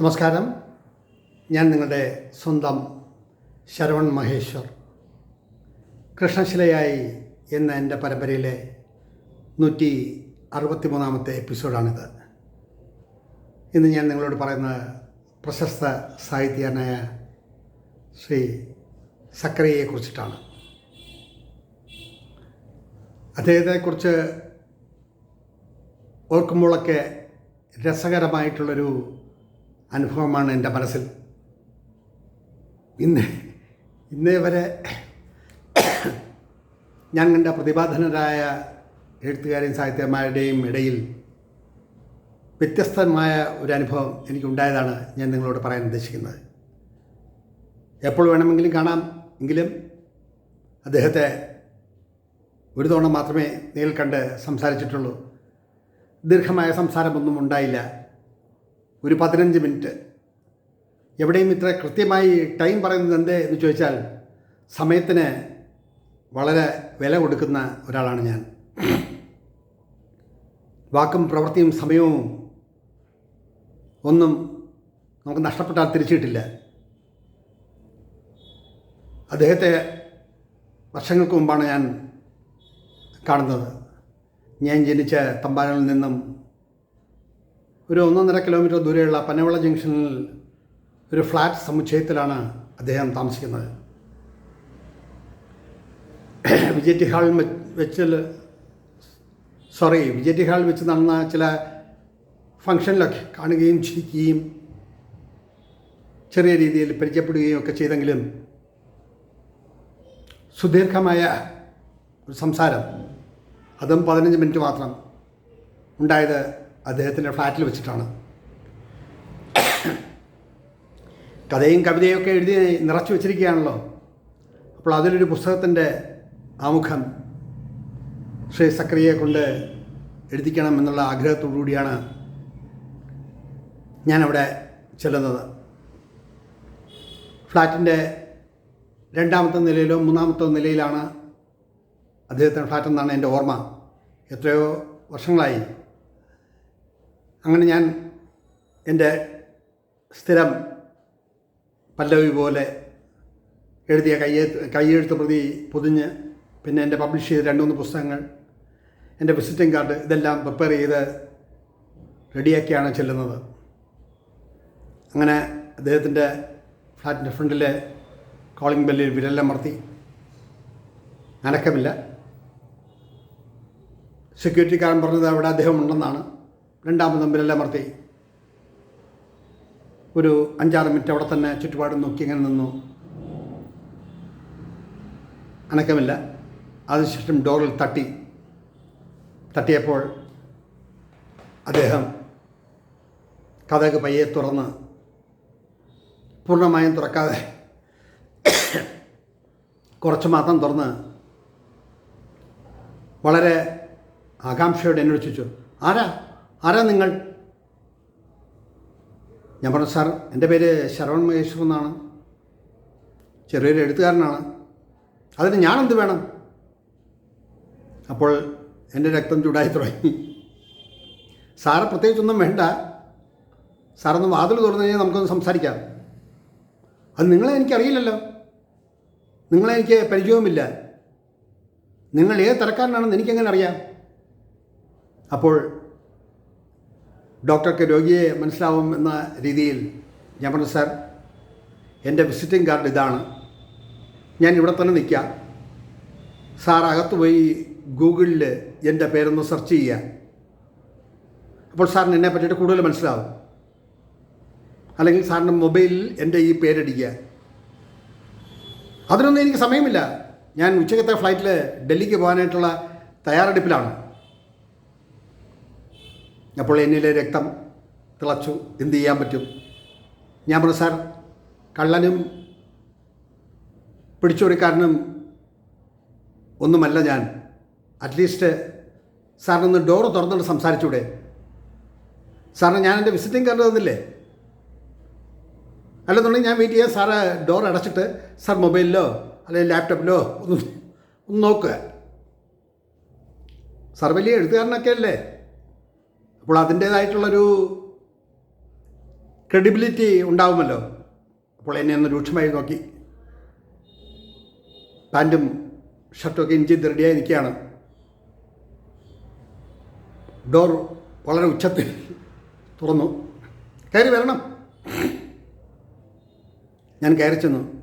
നമസ്കാരം. ഞാൻ നിങ്ങളുടെ സ്വന്തം ശരവൺ മഹേശ്വർ. കൃഷ്ണശിലയായി എന്ന എന്റെ പരമ്പരയിലെ നൂറ്റി അറുപത്തി മൂന്നാമത്തെ എപ്പിസോഡാണിത്. ഇന്ന് ഞാൻ നിങ്ങളോട് പറയുന്ന പ്രശസ്ത സാഹിത്യനായ ശ്രീ സക്കറിയെക്കുറിച്ചിട്ടാണ് അദ്ദേഹത്തെക്കുറിച്ച് ഓർക്കുമ്പോഴൊക്കെ രസകരമായിട്ടുള്ളൊരു അനുഭവമാണ് എന്റെ മനസ്സിൽ. ഇന്ന് ഇന്നേ വരെ ഞാൻ കണ്ട പ്രതിഭാധനരായ എഴുത്തുകാരെയും സാഹിത്യന്മാരുടെയും ഇടയിൽ വ്യത്യസ്തമായ ഒരു അനുഭവം എനിക്കുണ്ടായതാണ് ഞാൻ നിങ്ങളോട് പറയാൻ ഉദ്ദേശിക്കുന്നത്. എപ്പോൾ വേണമെങ്കിലും കാണാം എങ്കിലും അദ്ദേഹത്തെ ഒരു തവണ മാത്രമേ നേരിൽ കണ്ട് സംസാരിച്ചിട്ടുള്ളൂ. ദീർഘമായ സംസാരമൊന്നും ഉണ്ടായില്ല. ഒരു പതിനഞ്ച് മിനിറ്റ്. എവിടെയും ഇത്ര കൃത്യമായി ടൈം പറയുന്നത് എന്തേ എന്ന് ചോദിച്ചാൽ സമയത്തിന് വളരെ വില കൊടുക്കുന്ന ഒരാളാണ് ഞാൻ. വാക്കും പ്രവൃത്തിയും സമയവും ഒന്നും നമുക്ക് നഷ്ടപ്പെട്ടാൽ തിരിച്ചിട്ടില്ല. അദ്ദേഹത്തെ വർഷങ്ങൾക്ക് മുമ്പാണ് ഞാൻ കാണുന്നത്. ഞാൻ ജനിച്ച തമ്പാനിൽ നിന്നും ഒരു ഒന്നൊന്നര കിലോമീറ്റർ ദൂരെയുള്ള പനവള ജംഗ്ഷനിൽ ഒരു ഫ്ലാറ്റ് സമുച്ചയത്തിലാണ് അദ്ദേഹം താമസിക്കുന്നത്. വിജയ് ടി ഹാളിൽ വെച്ചിൽ സോറി വിജയ് ടി ഹാളിൽ വെച്ച് നടന്ന ചില ഫംഗ്ഷനിലൊക്കെ കാണുകയും ചിരിക്കുകയും ചെറിയ രീതിയിൽ പരിചയപ്പെടുകയും ഒക്കെ ചെയ്തെങ്കിലും സുദീർഘമായ ഒരു സംസാരം അതും പതിനഞ്ച് മിനിറ്റ് മാത്രം ഉണ്ടായത് അദ്ദേഹത്തിന്റെ ഫ്ലാറ്റിൽ വെച്ചിട്ടാണ്. കഥയും കവിതയും ഒക്കെ എഴുതി നിറച്ചു വെച്ചിരിക്കുകയാണല്ലോ. അപ്പോൾ അതിലൊരു പുസ്തകത്തിന്റെ ആമുഖം ശ്രീ സക്രിയെ കൊണ്ട് എഴുതിക്കണം എന്നുള്ള ആഗ്രഹത്തോടു കൂടിയാണ് ഞാനവിടെ ചെല്ലുന്നത്. ഫ്ലാറ്റിന്റെ രണ്ടാമത്തെ നിലയിലോ മൂന്നാമത്തെ നിലയിലാണ് അദ്ദേഹത്തിന്റെ ഫ്ലാറ്റ് എന്നാണ് എന്റെ ഓർമ്മ. എത്രയോ വർഷങ്ങളായി. അങ്ങനെ ഞാൻ എന്റെ സ്ഥിരം പല്ലവി പോലെ എഴുതിയ കയ്യെഴുത്ത് കയ്യെഴുത്ത് പ്രതി പൊതിഞ്ഞ് പിന്നെ എന്റെ പബ്ലിഷ് ചെയ്ത രണ്ട് മൂന്ന് പുസ്തകങ്ങൾ എന്റെ വിസിറ്റിംഗ് കാർഡ് ഇതെല്ലാം പ്രിപ്പയർ ചെയ്ത് റെഡിയാക്കിയാണ് ചെല്ലുന്നത്. അങ്ങനെ അദ്ദേഹത്തിന്റെ ഫ്ലാറ്റിന്റെ ഫ്രണ്ടിലെ കോളിംഗ് ബെല്ലിൽ വിരലമർത്തി അനക്കമില്ല. സെക്യൂരിറ്റിക്കാരൻ പറഞ്ഞത് അവിടെ അദ്ദേഹം ഉണ്ടെന്നാണ് രണ്ടാമത് വിരലമർത്തി ഒരു അഞ്ചാറ് മിനിറ്റ് അവിടെ തന്നെ ചുറ്റുപാടും നോക്കി ഇങ്ങനെ നിന്നു. അനക്കമില്ല. അതിനുശേഷം ഡോറിൽ തട്ടി. തട്ടിയപ്പോൾ അദ്ദേഹം കഥക് പയ്യെ തുറന്ന് പൂർണമായും തുറക്കാതെ കുറച്ച് മാത്രം തുറന്ന് വളരെ ആകാംക്ഷയോടെ എന്നോട് ചോദിച്ചു ആരാ? ആരാ നിങ്ങൾ? ഞാൻ പറഞ്ഞു സാർ എന്റെ പേര് ശരവൺ മഹേശ്വർ എന്നാണ്. ചെറിയൊരു എഴുത്തുകാരനാണ്. അതിന് ഞാനെന്ത് വേണം? അപ്പോൾ എന്റെ രക്തം ചൂടായി തുടങ്ങി. സാറ് പ്രത്യേകിച്ചൊന്നും വേണ്ട. സാറൊന്ന് വാതിൽ തുറന്നു കഴിഞ്ഞാൽ നമുക്കൊന്ന് സംസാരിക്കാം. അത് നിങ്ങളെ എനിക്കറിയില്ലല്ലോ. നിങ്ങളെ എനിക്ക് പരിചയവുമില്ല. നിങ്ങൾ ഏത് തരക്കാരനാണെന്ന് എനിക്കെങ്ങനെ അറിയാം? അപ്പോൾ ഡോക്ടർക്ക് രോഗിയെ മനസ്സിലാവും എന്ന രീതിയിൽ ഞാൻ പറഞ്ഞു സാർ എന്റെ വിസിറ്റിംഗ് കാർഡ് ഇതാണ്. ഞാൻ ഇവിടെ തന്നെ നിൽക്കാം. സാർ അകത്ത് പോയി ഗൂഗിളിൽ എന്റെ പേരൊന്ന് സെർച്ച് ചെയ്യുക. അപ്പോൾ സാറിന് എന്നെ പറ്റിയിട്ട് കൂടുതൽ മനസ്സിലാവും. അല്ലെങ്കിൽ സാറിന്റെ മൊബൈലിൽ എന്റെ ഈ പേരടിക്കുക. അതിനൊന്നും എനിക്ക് സമയമില്ല. ഞാൻ ഉച്ചക്കത്തെ ഫ്ലൈറ്റിൽ ഡൽഹിക്ക് പോകാനായിട്ടുള്ള തയ്യാറെടുപ്പിലാണ്. അപ്പോൾ എന്നിലെ രക്തം തിളച്ചു എന്ത് ചെയ്യാൻ പറ്റും? ഞാൻ പറഞ്ഞു സാർ കള്ളനും പിടിച്ചോടിക്കാരനും ഒന്നുമല്ല ഞാൻ. അറ്റ്ലീസ്റ്റ് സാറിനൊന്ന് ഡോറ് തുറന്നിട്ട് സംസാരിച്ചൂടെ? സാറിന് ഞാൻ എന്റെ വിസിറ്റിംഗ് കാർഡ് തന്നില്ലേ? അല്ലെന്നുണ്ടെങ്കിൽ ഞാൻ വെയിറ്റ് ചെയ്യാം. സാറ് ഡോർ അടച്ചിട്ട് സാർ മൊബൈലിലോ അല്ലെങ്കിൽ ലാപ്ടോപ്പിലോ ഒന്ന് ഒന്ന് നോക്കുക സാർ വലിയ എഴുത്തുകാരനൊക്കെ അല്ലേ? അപ്പോൾ അതിന്റേതായിട്ടുള്ളൊരു ക്രെഡിബിലിറ്റി ഉണ്ടാവുമല്ലോ. അപ്പോൾ എന്നെ ഒന്ന് രൂക്ഷമായി നോക്കി. പാന്റും ഷർട്ടുമൊക്കെ ഇഞ്ചി റെഡിയായി നിൽക്കുകയാണ്. ഡോർ വളരെ ഉച്ചത്തിൽ തുറന്നു. കയറി വരണം. ഞാൻ കയറി ചെന്നു.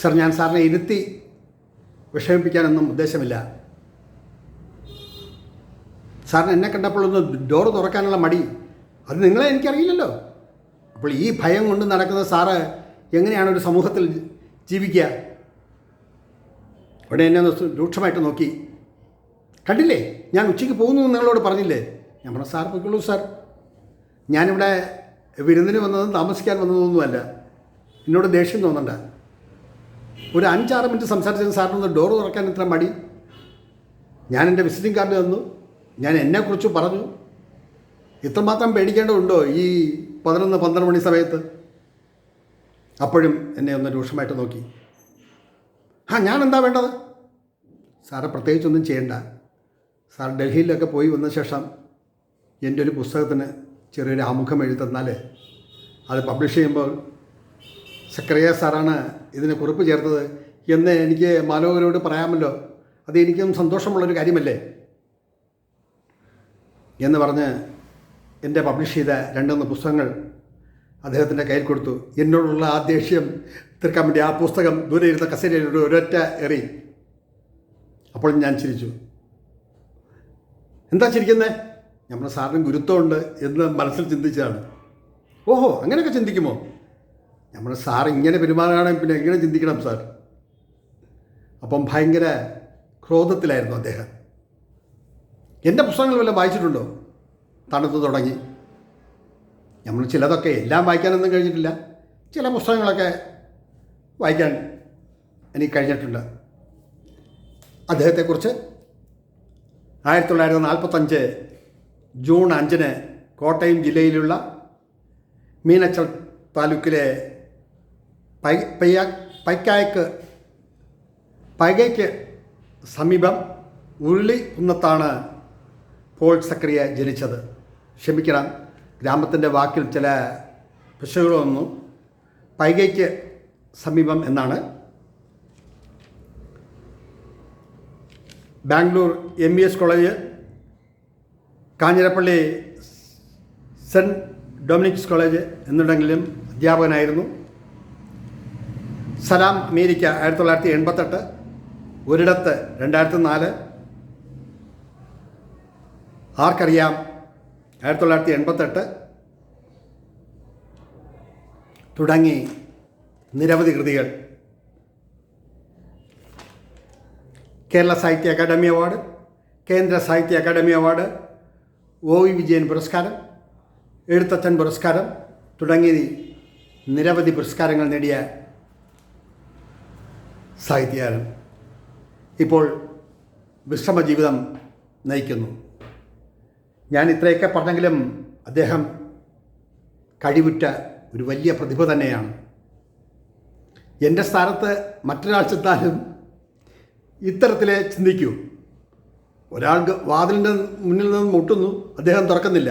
സർ ഞാൻ സാറിനെ ഇരുത്തി വിഷമിപ്പിക്കാനൊന്നും ഉദ്ദേശമില്ല. സാറിന് എന്നെ കണ്ടപ്പോഴൊന്ന് ഡോറ് തുറക്കാനുള്ള മടി. അത് നിങ്ങളെ എനിക്കറിയില്ലല്ലോ. അപ്പോൾ ഈ ഭയം കൊണ്ട് നടക്കുന്ന സാറ് എങ്ങനെയാണ് ഒരു സമൂഹത്തിൽ ജീവിക്കുക? ഉടനെ എന്നെ ഒന്ന് രൂക്ഷമായിട്ട് നോക്കി. കണ്ടില്ലേ? ഞാൻ ഉച്ചയ്ക്ക് പോകുന്നു നിങ്ങളോട് പറഞ്ഞില്ലേ? ഞാൻ പറഞ്ഞു സാർ പോയിക്കോളൂ സാർ. ഞാനിവിടെ വിരുന്നിന് വന്നതും താമസിക്കാൻ വന്നതൊന്നുമല്ല എന്നോട് ദേഷ്യം തോന്നണ്ട. ഒരു അഞ്ചാറ് മിനിറ്റ് സംസാരിച്ചതിന് സാറിനൊന്ന് ഡോറ് തുറക്കാൻ ഇത്ര മടി. ഞാൻ എന്റെ വിസിറ്റിംഗ് കാർഡ് തന്നു. ഞാൻ എന്നെക്കുറിച്ച് പറഞ്ഞു. ഇത്രമാത്രം പേടിക്കേണ്ടതുണ്ടോ ഈ പതിനൊന്ന് പന്ത്രണ്ട് മണി സമയത്ത്? അപ്പോഴും എന്നെ ഒന്ന് രൂക്ഷമായിട്ട് നോക്കി. ആ ഞാൻ എന്താ വേണ്ടത്? സാറ് പ്രത്യേകിച്ചൊന്നും ചെയ്യണ്ട. സാർ ഡൽഹിയിലൊക്കെ പോയി വന്ന ശേഷം എന്റെ ഒരു പുസ്തകത്തിന് ചെറിയൊരു ആമുഖം എഴുതി തന്നാൽ അത് പബ്ലിഷ് ചെയ്യുമ്പോൾ സക്രിയ സാറാണ് ഇതിന് കുറിപ്പ് ചേർത്തത്. എന്ന് എനിക്ക് മാലോകരോട് പറയാമല്ലോ. അത് എനിക്കും സന്തോഷമുള്ളൊരു കാര്യമല്ലേ? എന്ന് പറഞ്ഞ് എന്റെ പബ്ലിഷ് ചെയ്ത രണ്ടുമൂന്ന് പുസ്തകങ്ങൾ അദ്ദേഹത്തിന്റെ കയ്യിൽ കൊടുത്തു. എന്നോടുള്ള ആ ദേഷ്യം തീർക്കാൻ വേണ്ടി ആ പുസ്തകം ദൂരെ ഇരുന്ന കസേരയിലൂടെ ഒരൊറ്റ എറി. അപ്പോൾ ഞാൻ ചിരിച്ചു. എന്താ ചിരിക്കുന്നത് നമ്മുടെ സാറിന് ഗുരുത്വമുണ്ട് എന്ന് മനസ്സിൽ ചിന്തിച്ചതാണ്. ഓഹോ അങ്ങനെയൊക്കെ ചിന്തിക്കുമോ? നമ്മുടെ സാർ ഇങ്ങനെ പെരുമാറുകയാണെങ്കിൽ പിന്നെ എങ്ങനെ ചിന്തിക്കണം സാർ? അപ്പം ഭയങ്കര ക്രോധത്തിലായിരുന്നു അദ്ദേഹം. എന്റെ പുസ്തകങ്ങൾ വല്ലതും വായിച്ചിട്ടുണ്ടോ? തണുത്ത് തുടങ്ങി. നമ്മൾ ചിലതൊക്കെ എല്ലാം വായിക്കാനൊന്നും കഴിഞ്ഞിട്ടില്ല. ചില പുസ്തകങ്ങളൊക്കെ വായിക്കാൻ എനിക്ക് കഴിഞ്ഞിട്ടുണ്ട്. അദ്ദേഹത്തെക്കുറിച്ച് ആയിരത്തി തൊള്ളായിരത്തി നാൽപ്പത്തഞ്ച് ജൂൺ അഞ്ചിന് കോട്ടയം ജില്ലയിലുള്ള മീനച്ചൽ താലൂക്കിലെ പൈ പയ്യ പൈക്കായക്ക് പൈകയ്ക്ക് സമീപം ഉരുളി കുന്നത്താണ് പോൾ സക്രിയ ജനിച്ചത്. ക്ഷമിക്കണം ഗ്രാമത്തിന്റെ വാക്കിൽ ചില പിശകുകൾ വന്നു പൈകയ്ക്ക് സമീപം എന്നാണ്. Bangalore M B S college Kanjirappally saint Dominic's college എന്നിടങ്ങളിലും അധ്യാപകനായിരുന്നു. സലാം അമേരിക്ക ആയിരത്തി തൊള്ളായിരത്തി എൺപത്തെട്ട് ഒരിടത്ത് രണ്ടായിരത്തി നാല് ആർക്കറിയാം? ആയിരത്തി തൊള്ളായിരത്തി എൺപത്തെട്ട് തുടങ്ങി നിരവധി കൃതികൾ. കേരള സാഹിത്യ Akademi award Kendra Sahitya Akademi award O V Vijayan പുരസ്കാരം എഴുത്തച്ഛൻ പുരസ്കാരം തുടങ്ങി നിരവധി പുരസ്കാരങ്ങൾ നേടിയ സാഹിത്യകാരൻ. ഇപ്പോൾ വിശ്രമ ജീവിതം നയിക്കുന്നു. ഞാൻ ഇത്രയൊക്കെ പറഞ്ഞെങ്കിലും അദ്ദേഹം കഴിവുറ്റ ഒരു വലിയ പ്രതിഭ തന്നെയാണ്. എന്റെ സ്ഥാനത്ത് മറ്റൊരാൾ ചെന്നാലും ഇത്തരത്തിലേ ചിന്തിക്കൂ. ഒരാൾ വാതിലിന്റെ മുന്നിൽ നിന്ന് മുട്ടുന്നു അദ്ദേഹം തുറക്കുന്നില്ല.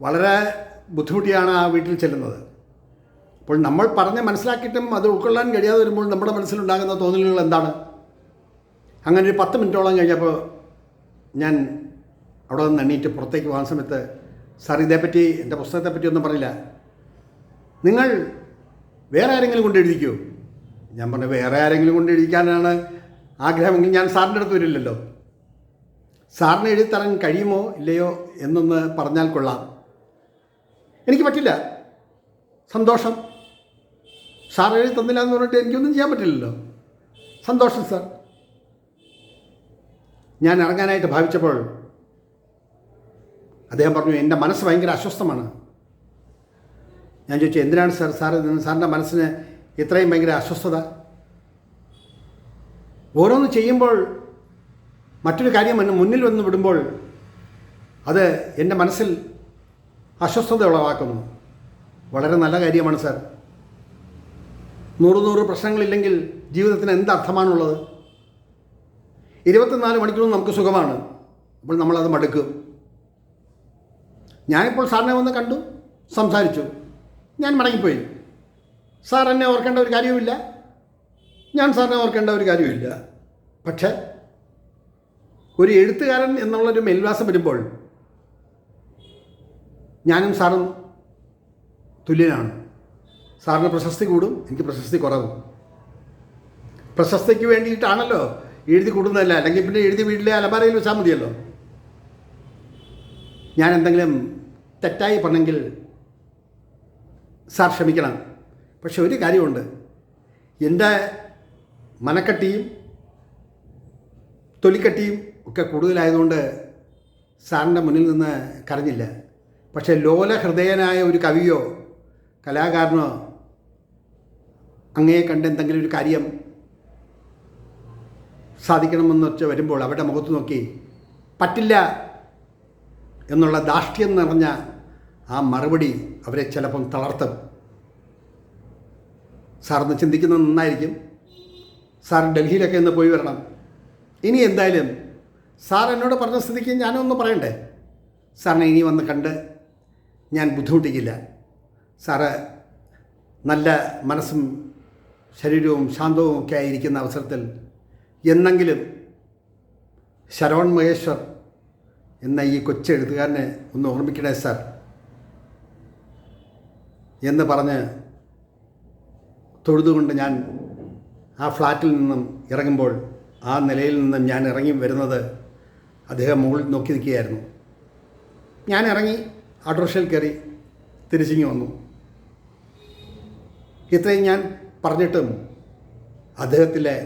വളരെ ബുദ്ധിമുട്ടിയാണ് ആ വീട്ടിൽ ചെല്ലുന്നത്. അപ്പോൾ നമ്മൾ പറഞ്ഞ് മനസ്സിലാക്കിയിട്ടും അത് ഉൾക്കൊള്ളാൻ കഴിയാതെ വരുമ്പോൾ നമ്മുടെ മനസ്സിലുണ്ടാകുന്ന തോന്നലുകൾ എന്താണ്? അങ്ങനെ ഒരു പത്ത് മിനിറ്റോളം കഴിഞ്ഞപ്പോൾ ഞാൻ അവിടെ നിന്ന് എണ്ണീറ്റ് പുറത്തേക്ക് പോകാൻ സമയത്ത് സാർ ഇതേപ്പറ്റി എന്റെ പുസ്തകത്തെപ്പറ്റി ഒന്നും പറഞ്ഞില്ല നിങ്ങൾ വേറെ ആരെങ്കിലും കൊണ്ട് എഴുതിക്കോ? ഞാൻ പറഞ്ഞു വേറെ ആരെങ്കിലും കൊണ്ട് എഴുതിക്കാനാണ് ആഗ്രഹമെങ്കിൽ ഞാൻ സാറിന്റെ അടുത്ത് വരില്ലല്ലോ. സാറിന് എഴുതിത്തരാൻ തരാൻ കഴിയുമോ ഇല്ലയോ എന്നൊന്ന് പറഞ്ഞാൽ കൊള്ളാം. എനിക്ക് പറ്റില്ല. സന്തോഷം. സാർ എഴുതി തന്നില്ല എന്ന് പറഞ്ഞിട്ട് എനിക്കൊന്നും ചെയ്യാൻ പറ്റില്ലല്ലോ. സന്തോഷം സാർ. ഞാൻ ഇറങ്ങാനായിട്ട് ഭാവിച്ചപ്പോൾ അദ്ദേഹം പറഞ്ഞു എന്റെ മനസ്സ് ഭയങ്കര അസ്വസ്ഥമാണ്. ഞാൻ ചോദിച്ചു എന്തിനാണ് സാർ? സാർ സാറിന്റെ മനസ്സിന് ഇത്രയും ഭയങ്കര അസ്വസ്ഥത? ഓരോന്ന് ചെയ്യുമ്പോൾ മറ്റൊരു കാര്യം എന്നെ മുന്നിൽ വന്ന് വിടുമ്പോൾ അത് എന്റെ മനസ്സിൽ അസ്വസ്ഥത ഉളവാക്കുന്നു. വളരെ നല്ല കാര്യമാണ് സാർ. നൂറ് നൂറ് പ്രശ്നങ്ങളില്ലെങ്കിൽ ജീവിതത്തിന് എന്ത് അർത്ഥമാണുള്ളത്? ഇരുപത്തിനാല് മണിക്കൂർ നമുക്ക് സുഖമാണ്. അപ്പോൾ നമ്മളത് മടുക്കും. ഞാനിപ്പോൾ സാറിനെ വന്ന് കണ്ടു സംസാരിച്ചു. ഞാൻ മടങ്ങിപ്പോയി. സാർ എന്നെ ഓർക്കേണ്ട ഒരു കാര്യവുമില്ല. ഞാൻ സാറിനെ ഓർക്കേണ്ട ഒരു കാര്യവുമില്ല. പക്ഷേ ഒരു എഴുത്തുകാരൻ എന്നുള്ളൊരു മേൽവാസം വരുമ്പോൾ ഞാനും സാറും തുല്യനാണ്. സാറിന് പ്രശസ്തി കൂടും എനിക്ക് പ്രശസ്തി കുറവും. പ്രശസ്തിക്ക് വേണ്ടിയിട്ടാണല്ലോ എഴുതി കൂടുന്നതല്ല അല്ലെങ്കിൽ പിന്നെ എഴുതി വീട്ടിലെ അലമാരയിൽ വെച്ചാൽ മതിയല്ലോ. ഞാൻ എന്തെങ്കിലും തെറ്റായി പറഞ്ഞെങ്കിൽ സാർ ക്ഷമിക്കണം. പക്ഷെ ഒരു കാര്യമുണ്ട്. എന്റെ മനക്കട്ടിയും തൊലിക്കട്ടിയും ഒക്കെ കൂടുതലായതുകൊണ്ട് സാറിന്റെ മുന്നിൽ നിന്ന് കരഞ്ഞില്ല. പക്ഷേ ലോല ഹൃദയനായ ഒരു കവിയോ കലാകാരനോ അങ്ങയെ കണ്ട് എന്തെങ്കിലും ഒരു കാര്യം സാധിക്കണമെന്ന് വെച്ച് വരുമ്പോൾ അവരുടെ മുഖത്ത് നോക്കി പറ്റില്ല എന്നുള്ള ദാഷ്ട്യം നിറഞ്ഞ ആ മറുപടി അവരെ ചിലപ്പം തളർത്തും. സാറൊന്ന് ചിന്തിക്കുന്നത് നന്നായിരിക്കും. സാർ ഡൽഹിയിലൊക്കെ ഒന്ന് പോയി വരണം. ഇനി എന്തായാലും സാർ എന്നോട് പറഞ്ഞ സ്ഥിതിക്ക് ഞാനൊന്ന് പറയണ്ടേ? സാറിനെ ഇനി വന്ന് കണ്ട് ഞാൻ ബുദ്ധിമുട്ടിക്കില്ല. സാറ് നല്ല മനസ്സും ശരീരവും ശാന്തവും ഒക്കെ ആയിരിക്കുന്ന അവസരത്തിൽ എന്നെങ്കിലും ശരവൺ മഹേശ്വർ എന്ന ഈ കൊച്ചു എഴുത്തുകാരനെ ഒന്ന് ഓർമ്മിക്കണേ സർ. എന്ന് പറഞ്ഞ് തൊഴുതുകൊണ്ട് ഞാൻ ആ ഫ്ലാറ്റിൽ നിന്നും ഇറങ്ങുമ്പോൾ ആ നിലയിൽ നിന്നും ഞാൻ ഇറങ്ങി വരുന്നത് അദ്ദേഹം മുകളിൽ നോക്കി നിൽക്കുകയായിരുന്നു. ഞാൻ ഇറങ്ങി ഓട്ടോറിക്ഷയിൽ കയറി തിരിച്ചിങ്ങി വന്നു. ഇത്രയും ഞാൻ പറഞ്ഞിട്ടും അദ്ദേഹത്തിലെ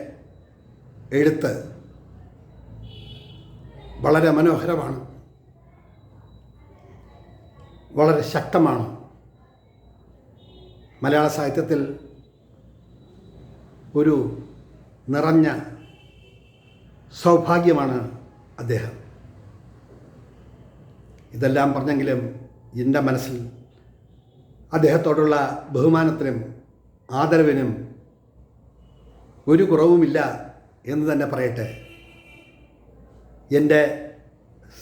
എഴുത്ത് വളരെ മനോഹരമാണ്. വളരെ ശക്തമാണ്. മലയാള സാഹിത്യത്തിൽ ഒരു നിറഞ്ഞ സൗഭാഗ്യമാണ് അദ്ദേഹം. ഇതെല്ലാം പറഞ്ഞെങ്കിലും എന്റെ മനസ്സിൽ അദ്ദേഹത്തോടുള്ള ബഹുമാനത്തിനും ആദരവിനും ഒരു കുറവുമില്ല എന്ന് തന്നെ പറയട്ടെ. എന്റെ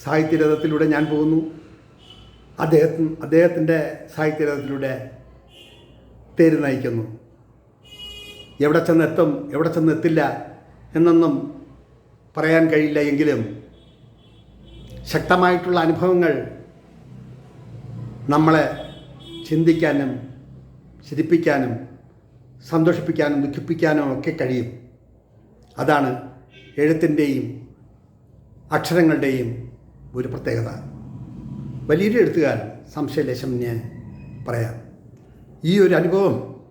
സാഹിത്യരഥത്തിലൂടെ ഞാൻ പോകുന്നു. അദ്ദേഹത്തിന് അദ്ദേഹത്തിന്റെ സാഹിത്യരഥത്തിലൂടെ തേര് നയിക്കുന്നു. എവിടെ ചെന്നെത്തും എവിടെ ചെന്നെത്തില്ല എന്നൊന്നും പറയാൻ കഴിയില്ല എങ്കിലും ശക്തമായിട്ടുള്ള അനുഭവങ്ങൾ നമ്മളെ ചിന്തിക്കാനും ചിരിപ്പിക്കാനും സന്തോഷിപ്പിക്കാനും ദുഃഖിപ്പിക്കാനും ഒക്കെ കഴിയും. അതാണ് എഴുത്തിന്റെയും അക്ഷരങ്ങളുടെയും ഒരു പ്രത്യേകത. വലിയൊരു എഴുത്തുകാരൻ ഞാൻ പറയാം. ഈ ഒരു അനുഭവം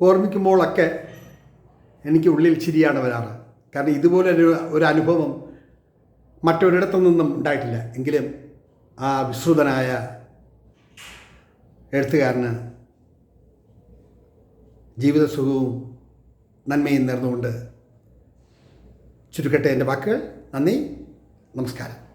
ഓർമ്മിക്കുമ്പോഴൊക്കെ എനിക്ക് ഉള്ളിൽ ചിരിയാണ് വരാറ്. കാരണം ഇതുപോലെ ഒരു ഒരു അനുഭവം മറ്റൊരിടത്തു നിന്നും ഉണ്ടായിട്ടില്ല. എങ്കിലും ആ വിശ്രുതനായ എഴുത്തുകാരന് ജീവിതസുഖവും നന്മയും നേർന്നുകൊണ്ട് ചുരുക്കട്ടെ എന്റെ വാക്കുകൾ. നന്ദി. നമസ്കാരം.